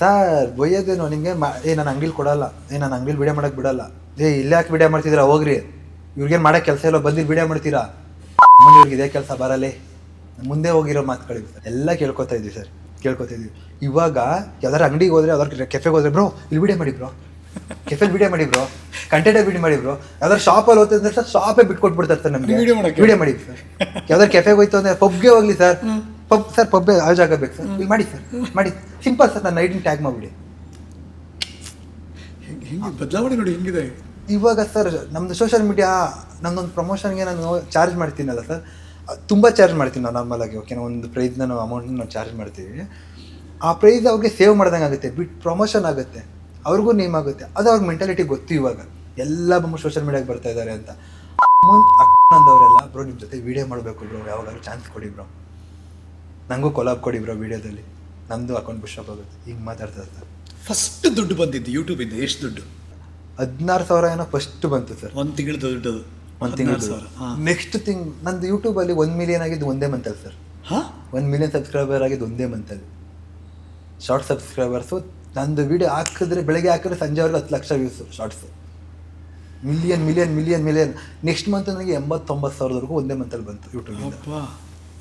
Sir ಬೊಯ್ಯೋದೇನು ನಿಮಗೆ ಮಾ ಏ ನಾನು ಅಂಗಡಿಲಿ ಕೊಡಲ್ಲ. ಏ ನಾನು ಅಂಗಡಿಲಿ ವಿಡಿಯೋ ಮಾಡೋಕೆ ಬಿಡಲ್ಲ. ಏ ಇಲ್ಲೇ ಯಾಕೆ ವಿಡಿಯೋ ಮಾಡ್ತಿದ್ದೀರಾ ಹೋಗ್ರಿ. ಇವ್ರಿಗೇನು ಮಾಡೋ ಕೆಲಸ ಇಲ್ಲ. ಬಂದು ವಿಡಿಯೋ ಮಾಡ್ತೀರಾ? ಮುಂದೆ ಇವ್ರಿಗೆ ಇದೇ ಕೆಲಸ ಬರಲ್ಲೇ. ಮುಂದೆ ಹೋಗಿರೋ ಮಾತುಗಳಿವೆ ಸರ್ ಎಲ್ಲ ಕೇಳ್ಕೊತಾ ಇದ್ವಿ ಸರ್. ಕೇಳ್ಕೊತಾ ಇದ್ವಿ. ಇವಾಗ ಯಾವ್ದಾರು ಅಂಗಡಿಗೆ ಹೋದ್ರೆ ಯಾವ್ದಾರು ಕೆಫೆಗೆ ಹೋದ್ರೆ ಬ್ರೋ ಇಲ್ಲಿ ವಿಡಿಯೋ ಮಾಡಿ ಬ್ರೋ. ಕೆಫೆಲ್ ವಿಡಿಯೋ ಮಾಡಿ ಬ್ರೋ. ಕಂಟೆಂಟ್ ವಿಡಿಯೋ ಮಾಡಿ ಬ್ರೋ. ಯಾವ್ದಾರು ಶಾಪಲ್ಲಿ ಹೋಗ್ತದೆ ಸರ್ ಶಾಪೇ ಬಿಟ್ಕೊಟ್ಬಿಡ್ತಾರೆ ಸರ್ ನಮಗೆ. ವಿಡಿಯೋ ಮಾಡಕ್ಕೆ? ವಿಡಿಯೋ ಮಾಡಿ ಸರ್. ಯಾವ್ದಾರು ಕೆಫೆಗೆ ಹೋಯ್ತು ಅಂದ್ರೆ ಪಬ್ಗೆ ಹೋಗ್ಲಿ ಸರ್. ಪಬ್ ಸರ್ ಪಬ್ ಆ ಜಾಗ ಬೇಕು ಸರ್. ಇಲ್ಲಿ ಮಾಡಿ ಸರ್. ಮಾಡಿ. ಸಿಂಪಲ್ ಸರ್ ನನ್ನ ಐಡಿನ ಟ್ಯಾಗ್ ಮಾಡಿಬಿಡಿ. ಹೆಂಗೆ ಬದಲಾವಣೆ ನೋಡಿ ಹೆಂಗಿದೆ? ಇವಾಗ ಸರ್ ನಮ್ಮದು ಸೋಷಿಯಲ್ ಮೀಡಿಯಾ ನಮ್ಮದೊಂದು ಪ್ರಮೋಷನ್ಗೆ ನಾನು ಚಾರ್ಜ್ ಮಾಡ್ತೀನಲ್ಲ ಸರ್. ತುಂಬ ಚಾರ್ಜ್ ಮಾಡ್ತೀನಿ ನಾವು ನಾರ್ಮಲ್ ಆಗಿ ಓಕೆ ಒಂದು ಪ್ರೈಸ್ನ ನಾವು ಅಮೌಂಟ್ನ ನಾವು ಚಾರ್ಜ್ ಮಾಡ್ತೀವಿ. ಆ ಪ್ರೈಸ್ ಅವ್ರಿಗೆ ಸೇವ್ ಮಾಡ್ದಂಗೆ ಆಗುತ್ತೆ ಬಿಟ್ ಪ್ರಮೋಷನ್ ಆಗುತ್ತೆ ಅವ್ರಿಗೂ ನೇಮ್ ಆಗುತ್ತೆ ಅದು ಅವ್ರ ಮೆಂಟಾಲಿಟಿ ಗೊತ್ತು ಇವಾಗ. ಎಲ್ಲ ಬಂದು ಸೋಷಿಯಲ್ ಮೀಡಿಯಾಗೆ ಬರ್ತಾ ಇದ್ದಾರೆ ಅಂತ. ಮುಂದೆ ಅಕ್ಕಂದವರೆಲ್ಲ ಬ್ರೋ ನಿಮ್ಮ ಜೊತೆ ವೀಡಿಯೋ ಮಾಡಬೇಕು ಬ್ರೋ ಯಾವಾಗಲೂ ಚಾನ್ಸ್ ಕೊಡಿ ಬ್ರೋ. ನನಗೂ ಕೊಲಾಬ್ ಕೊಡಿ ಬ್ರೋ ವೀಡಿಯೋದಲ್ಲಿ. ನಮ್ಮದು ಅಕೌಂಟ್ ಬುಷಪ್ ಆಗುತ್ತೆ. ಹಿಂಗೆ ಮಾತಾಡ್ತಾ ಇರ್ತಾರೆ. ಫಸ್ಟ್ ದುಡ್ಡು ಬಂದಿದ್ದು ಯೂಟ್ಯೂಬಿಂದ ಎಷ್ಟು ದುಡ್ಡು? ಹದಿನಾರು ಸಾವಿರ ಏನೋ ಫಸ್ಟ್ ಬಂತು ಸರ್ ಒಂದು ತಿಂಗಳ ದುಡ್ಡು. ಒಂದು ತಿಂಗಳು ನೆಕ್ಸ್ಟ್ ತಿಂಗ್ ನಂದು ಯೂಟ್ಯೂಬಲ್ಲಿ ಒನ್ ಮಿಲಿಯನ್ ಆಗಿದ್ದು ಒಂದೇ ಮಂತಲ್ಲಿ ಸರ್ ಹಾಂ? ಒನ್ ಮಿಲಿಯನ್ ಸಬ್ಸ್ಕ್ರೈಬರ್ ಆಗಿದ್ದು ಒಂದೇ ಮಂತಲ್ಲಿ ಶಾರ್ಟ್ ಸಬ್ಸ್ಕ್ರೈಬರ್ಸು ನಂದು ವಿಡಿಯೋ ಹಾಕಿದ್ರೆ ಬೆಳಗ್ಗೆ ಹಾಕಿದ್ರೆ ಸಂಜೆವರೆಗೂ ಹತ್ತು lakh views shorts million million million million next month ನನಗೆ ಎಂಬತ್ತೊಂಬತ್ತು ಸಾವಿರದವರೆಗೂ ಒಂದೇ ಮಂತಲ್ಲಿ ಬಂತು ಯೂಟ್ಯೂಬ್